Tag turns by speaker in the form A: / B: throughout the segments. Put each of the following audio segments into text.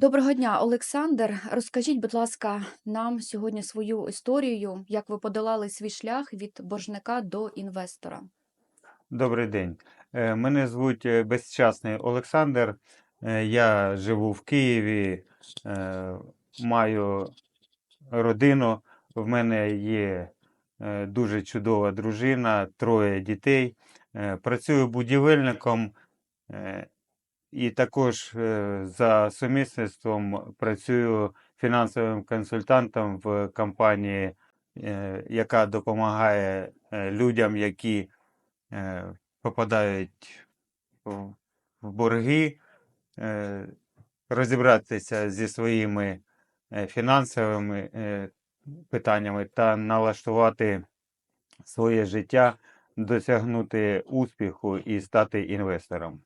A: Доброго дня, Олександр. Розкажіть, будь ласка, нам сьогодні свою історію, як ви подолали свій шлях від боржника до інвестора.
B: Добрий день. Е, Мене звуть е, Безчасний Олександр. Е, Я живу в Києві, маю родину. В мене є дуже чудова дружина, троє дітей. Працюю будівельником і також е, за сумісництвом працюю фінансовим консультантом в компанії, е, яка допомагає е, людям, які попадають в борги, розібратися зі своїми е, фінансовими е, питаннями та налаштувати своє життя, досягнути успіху і стати інвестором.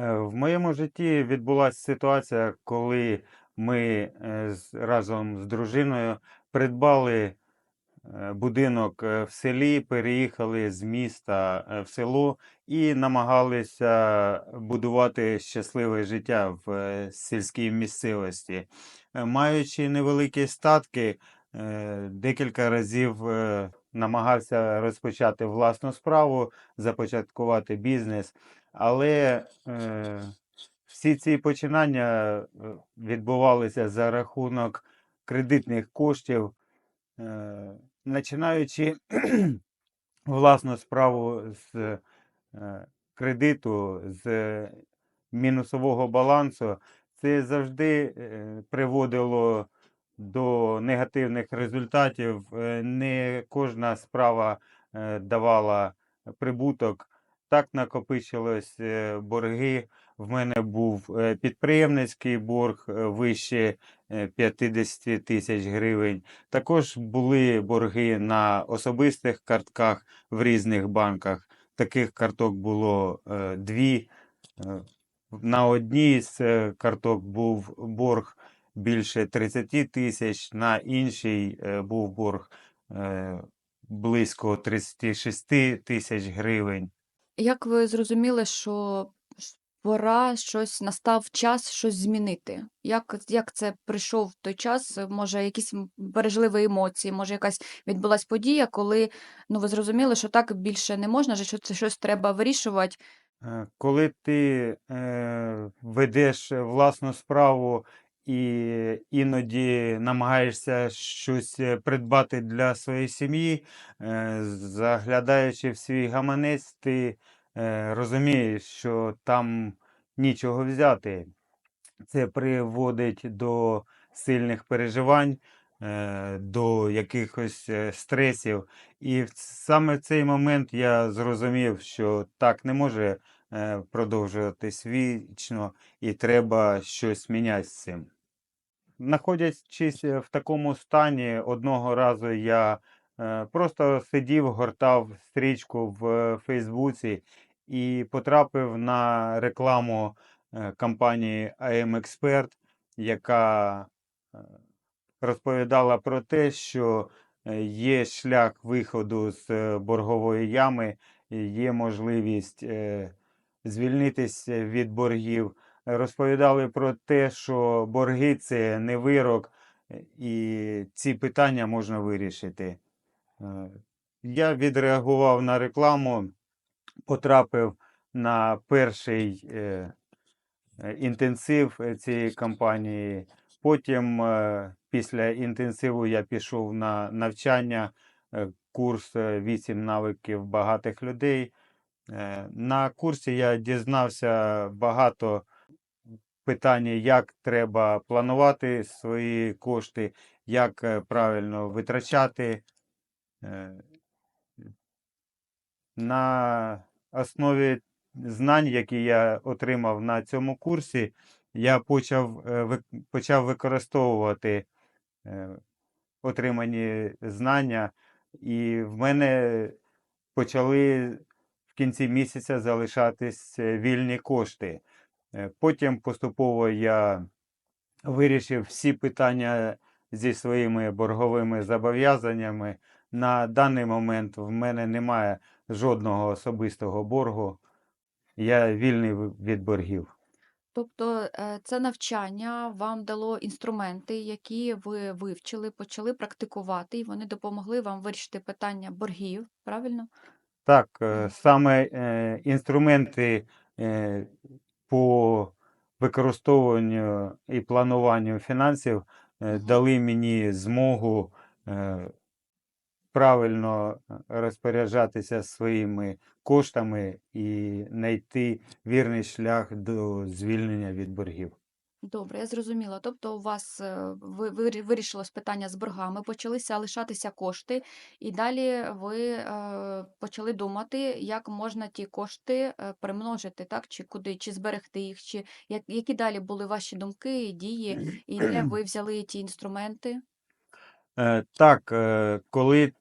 B: Е, В моєму житті відбулася ситуація, коли ми е, разом з дружиною придбали е, будинок в селі, переїхали з міста в село і намагалися будувати щасливе життя в сільській місцевості. Маючи невеликі статки, декілька разів намагався розпочати власну справу, започаткувати бізнес, але е, всі ці починання е, відбувалися за рахунок кредитних коштів. Е, Починаючи власну справу з е, кредиту, з мінусового балансу, це завжди е, приводило до негативних результатів. Е, Не кожна справа давала прибуток. Так накопичилось е, борги. В мене був е, підприємницький борг е, вище е, 50 тисяч гривень. Також були борги на особистих картках в різних банках. Таких карток було дві. На одній з карток був борг більше 30 тисяч, на іншій був борг близько 36 тисяч гривень.
A: Як ви зрозуміли, що пора щось, настав час щось змінити? Як, як це прийшов той час? Може, якісь ви емоції, може, якась відбулась подія, коли ну, ви зрозуміли, що так більше не можна, що це щось треба вирішувати.
B: Е, Коли ти е, ведеш власну справу і іноді намагаєшся щось е, придбати для своєї сім'ї, е, заглядаючи в свій гаманець, ти е, розумієш, що там нічого взяти. Це приводить до сильних переживань, до якихось стресів. І саме в цей момент я зрозумів, що так не може продовжуватись вічно, і треба щось міняти з цим. Знаходячись е, в такому стані, одного разу я е, просто сидів, гортав стрічку в е, Фейсбуці і потрапив на рекламу компанії IM Expert, яка розповідала про те, що є шлях виходу з боргової ями, є можливість звільнитися від боргів. Розповідали про те, що борги це не вирок, е, і ці питання можна вирішити. Е, Я відреагував на рекламу, потрапив на перший е, інтенсив цієї компанії. Потім, після інтенсиву, я пішов на навчання, курс е, 8 навиків багатих людей. На курсі я дізнався багато питань, як треба планувати свої кошти, як е, правильно витрачати. Е, На основі знань, які я отримав на цьому курсі, я почав, е, почав використовувати отримані знання, і в мене почали в кінці місяця залишатись вільні кошти. Е, Потім поступово я вирішив всі питання зі своїми борговими зобов'язаннями. На даний момент в мене немає жодного особистого боргу. Я вільний від боргів.
A: Тобто, е, це навчання вам дало інструменти, які ви вивчили, почали практикувати, і вони допомогли вам вирішити питання боргів, правильно?
B: Так, е, саме інструменти по використовуванню і плануванню фінансів е, дали мені змогу е, правильно розпоряджатися своїми коштами і знайти вірний шлях до звільнення від боргів.
A: Добре, я зрозуміла. Тобто у вас е, ви, вирішилось питання з боргами, почалися лишатися кошти, і далі ви е, почали думати, як можна ті кошти е, примножити, так? Чи куди, чи зберегти їх, чи як, які далі були ваші думки і дії, і де ви взяли ті інструменти?
B: Так, коли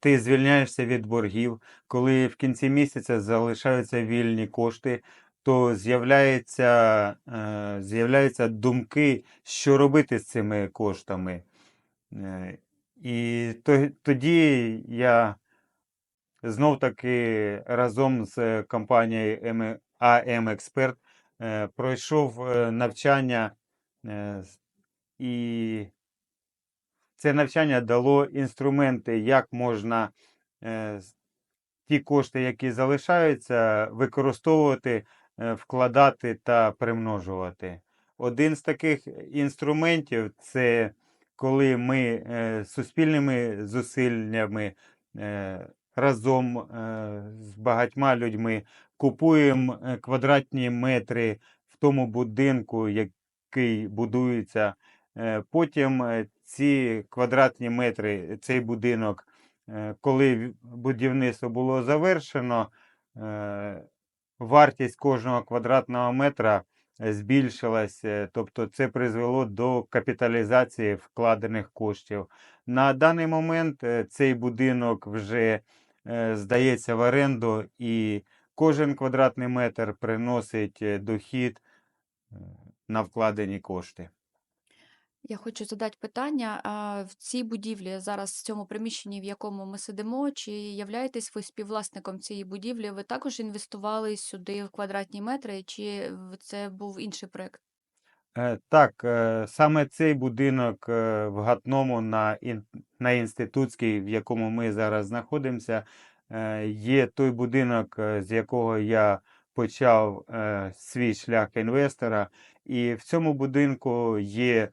B: ти звільняєшся від боргів, коли в кінці місяця залишаються вільні кошти, то з'являється, е, з'являються думки, що робити з цими коштами. Е, І то- тоді я знов таки разом з компанією AM Expert е, пройшов навчання і це навчання дало інструменти, як можна ті кошти, які залишаються, використовувати, вкладати та примножувати. Один з таких інструментів це коли ми е, суспільними зусиллями е, разом е, з багатьма людьми купуємо е, квадратні метри в тому будинку, який будується. Е, Потім е, ці квадратні метри, цей будинок, е, коли будівництво було завершено, е, вартість кожного квадратного метра збільшилася, е, тобто це призвело до капіталізації вкладених коштів. На даний момент е, цей будинок вже е, здається в оренду, і кожен квадратний метр приносить дохід на вкладені кошти.
A: Я хочу задати питання, а в цій будівлі, зараз в цьому приміщенні, в якому ми сидимо, чи являєтесь ви співвласником цієї будівлі? Ви також інвестували сюди в квадратні метри, чи це був інший проект?
B: Е, Так, е, саме цей будинок е, в Гатному на, ін- на Інститутській, в якому ми зараз знаходимося, є той будинок, з якого я почав свій шлях інвестора. І в цьому будинку є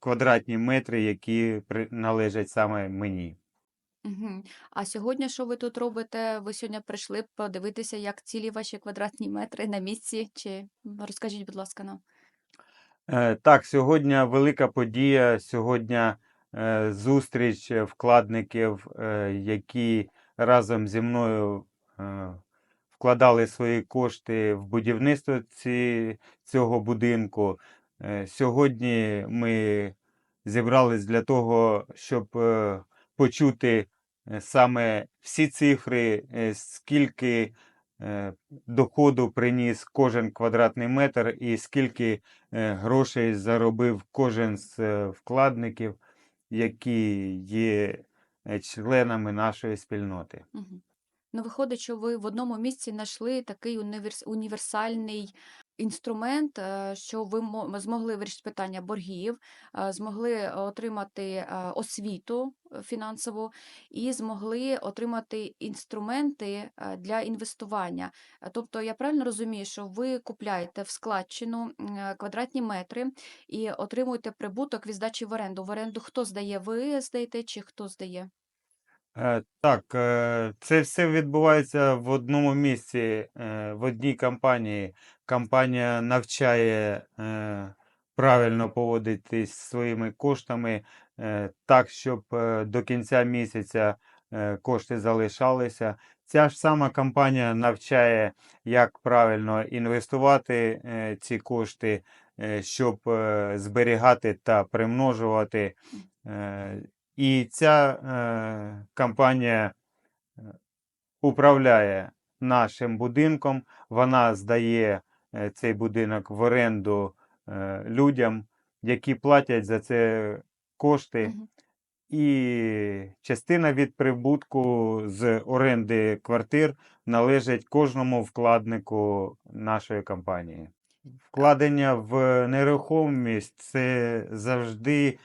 B: квадратні метри, які належать саме мені.
A: Угу. А сьогодні що ви тут робите? Ви сьогодні прийшли подивитися, як цілі ваші квадратні метри на місці? Чи розкажіть, будь ласка, нам.
B: Е, Так, сьогодні велика подія. Сьогодні е, зустріч е, вкладників, е, які разом зі мною е, вкладали свої кошти в будівництво ці, цього будинку. Е, Сьогодні ми зібрались для того, щоб е, почути е, саме всі цифри, скільки доходу приніс кожен квадратний метр і скільки грошей заробив кожен з вкладників, які є членами нашої спільноти.
A: Угу. Ну, виходить, що ви в одному місці знайшли такий універс... універсальний інструмент, е, що ви мо- змогли вирішити питання боргів, е, змогли отримати е, освіту фінансову і змогли отримати інструменти для інвестування. Тобто, я правильно розумію, що ви купляєте в складчину квадратні метри і отримуєте прибуток від здачі в оренду. В оренду хто здає? Ви здаєте чи хто здає?
B: Е, Так, е, це все відбувається в одному місці, е, в одній компанії. Компанія навчає правильно поводитись зі своїми коштами так, щоб до кінця місяця кошти залишалися. Ця ж сама компанія навчає, як правильно інвестувати ці кошти, щоб зберігати та примножувати. І ця е, компанія е, управляє нашим будинком, вона здає е, цей будинок в оренду е, людям, які платять за це кошти. І частина від прибутку з оренди квартир належить кожному вкладнику нашої компанії. Вкладення в нерухомість це завжди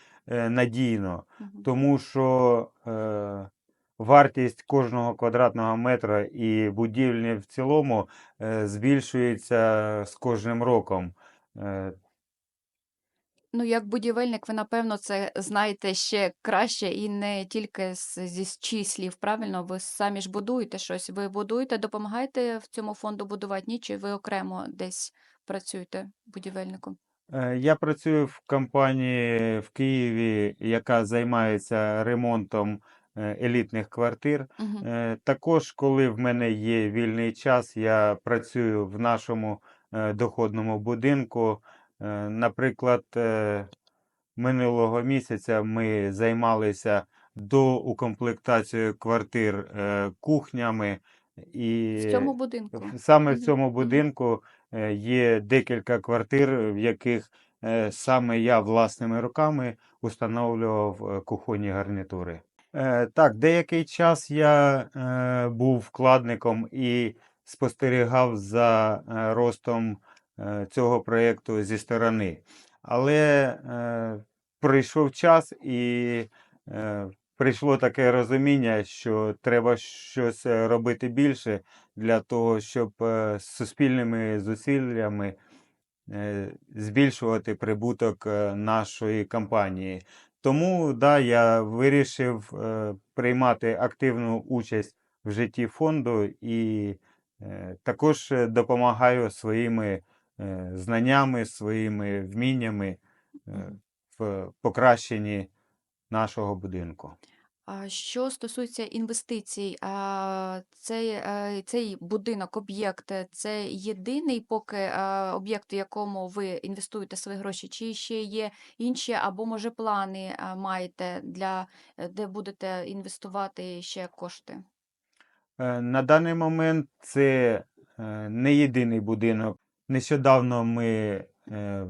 B: надійно, тому що е, вартість кожного квадратного метра і будівлі в цілому е, збільшується з кожним роком. Е,
A: Ну, як будівельник, ви, напевно, це знаєте ще краще і не тільки з, зі числів, правильно? Ви самі ж будуєте щось. Ви будуєте, допомагаєте в цьому фонду будувати ні, чи ви окремо десь працюєте будівельником?
B: Е, Я працюю в компанії в Києві, яка займається ремонтом е, елітних квартир.
A: Угу.
B: Е, Також, коли в мене є вільний час, я працюю в нашому е, доходному будинку. Е, Наприклад, е, минулого місяця ми займалися доукомплектацією квартир е, кухнями. І
A: В цьому будинку.
B: саме в
A: Мгм,
B: цьому
A: мгм.
B: будинку є декілька квартир, в яких е, саме я власними руками установлював е, кухонні гарнітури. Е, Так, деякий час я е, був вкладником і спостерігав за е, ростом е, цього проєкту зі сторони. Але е, прийшов час і е, прийшло таке розуміння, що треба щось е, робити більше для того, щоб е, з суспільними зусиллями е, збільшувати прибуток нашої компанії. Тому да, я вирішив приймати активну участь в житті фонду і також допомагаю своїми знаннями, своїми вміннями в покращенні нашого будинку.
A: А що стосується інвестицій, а, цей, е, цей будинок, об'єкт, е, це єдиний поки е, об'єкт, в якому ви інвестуєте свої гроші, чи ще є інші, або може плани е, маєте для де будете інвестувати ще кошти?
B: Е, На даний момент це е, не єдиний будинок. Нещодавно ми е,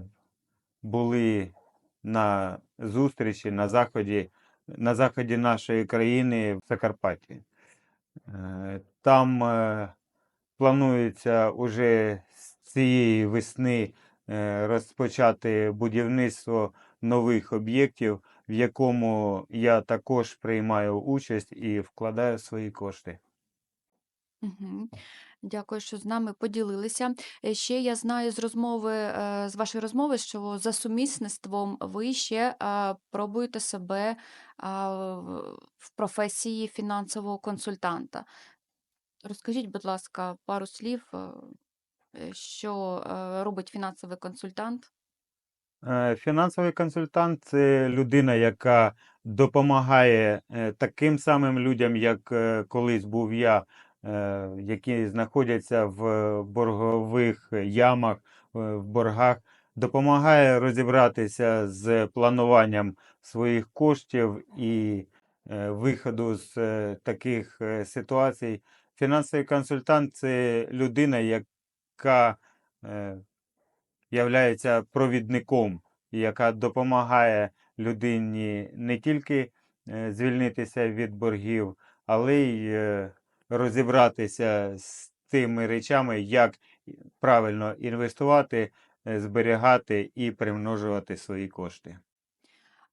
B: були на зустрічі на заході, на заході нашої країни в Закарпатті. Е, Там е, планується уже з цієї весни е, розпочати будівництво нових об'єктів, в якому я також приймаю участь і вкладаю свої кошти.
A: Угу. Дякую, що з нами поділилися. Е, Ще я знаю з розмови, е, з вашої розмови, що за сумісництвом ви ще пробуєте себе в професії фінансового консультанта. Розкажіть, будь ласка, пару слів, е, що робить фінансовий консультант?
B: Фінансовий консультант це людина, яка допомагає таким самим людям, як колись був я, які знаходяться в боргових ямах, е, в боргах, допомагає розібратися з плануванням своїх коштів і е, виходу з е, таких е, ситуацій. Фінансовий консультант це людина, яка е, являється провідником, яка допомагає людині не тільки е, звільнитися від боргів, але й е, розібратися з тими речами, як правильно інвестувати, е, зберігати і примножувати свої кошти.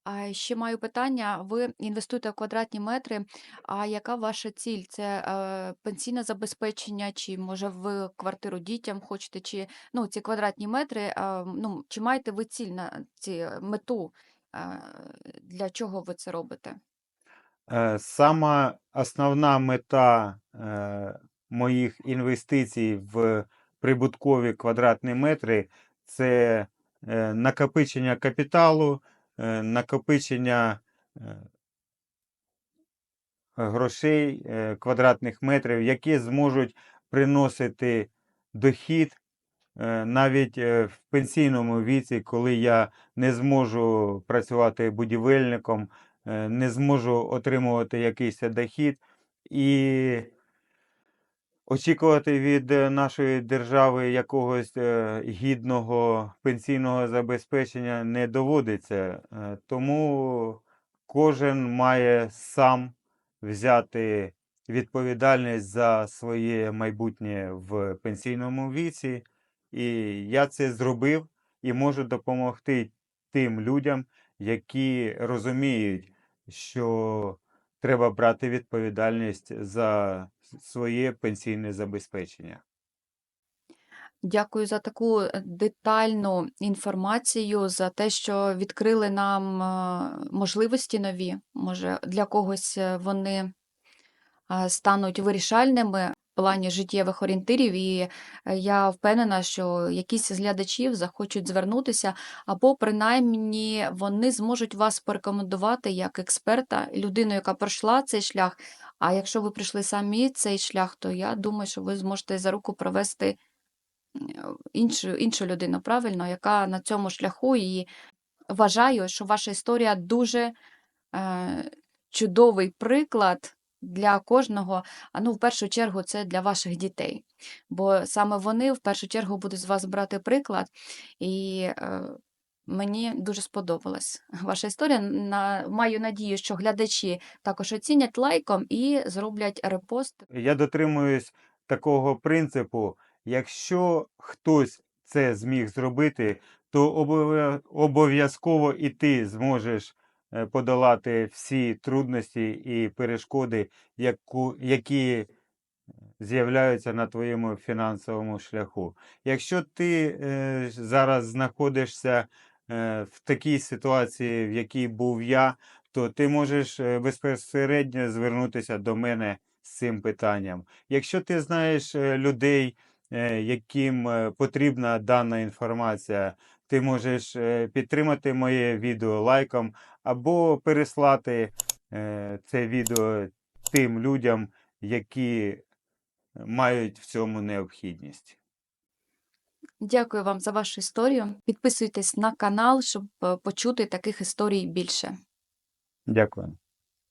A: А ще маю питання. Ви інвестуєте в квадратні метри. А яка ваша ціль? Це е, пенсійне забезпечення, чи може ви квартиру дітям хочете, чи ну ці квадратні метри? е, ну чи маєте ви ціль на ці мету? Е, для чого ви це робите?
B: Е, Сама основна мета е, моїх інвестицій в прибуткові квадратні метри це е, накопичення капіталу, накопичення грошей, квадратних метрів, які зможуть приносити дохід навіть в пенсійному віці, коли я не зможу працювати будівельником, не зможу отримувати якийсь дохід і очікувати від е, нашої держави якогось е, гідного пенсійного забезпечення не доводиться. Е, Тому кожен має сам взяти відповідальність за своє майбутнє в пенсійному віці І я це зробив і можу допомогти тим людям, які розуміють, що треба брати відповідальність за своє пенсійне забезпечення.
A: Дякую за таку е, детальну інформацію, за те, що відкрили нам е, можливості нові. Може, для когось е, вони стануть вирішальними плані життєвих орієнтирів, і е, я впевнена, що якісь з глядачів захочуть звернутися, або принаймні вони зможуть вас порекомендувати як експерта, людину, яка пройшла цей шлях. А якщо ви пройшли самі цей шлях, то я думаю, що ви зможете за руку провести іншу, іншу людину, правильно, яка на цьому шляху. І вважаю, що ваша історія дуже е, чудовий приклад для кожного. А ну, в першу чергу, це для ваших дітей. Бо саме вони в першу чергу будуть з вас брати приклад. І е, мені дуже сподобалась ваша історія. На, маю надію, що глядачі також оцінять лайком і зроблять репост.
B: Я дотримуюсь такого принципу: якщо хтось це зміг зробити, то обов'я- обов'язково і ти зможеш подолати всі трудності і перешкоди, які з'являються на твоєму фінансовому шляху. Якщо ти е, зараз знаходишся е, в такій ситуації, в якій був я, то ти можеш е, безпосередньо звернутися до мене з цим питанням. Якщо ти знаєш е, людей, е, яким е, потрібна дана інформація, ти можеш е, підтримати моє відео лайком або переслати е, це відео тим людям, які мають в цьому необхідність.
A: Дякую вам за вашу історію. Підписуйтесь на канал, щоб е, почути таких історій більше.
B: Дякую.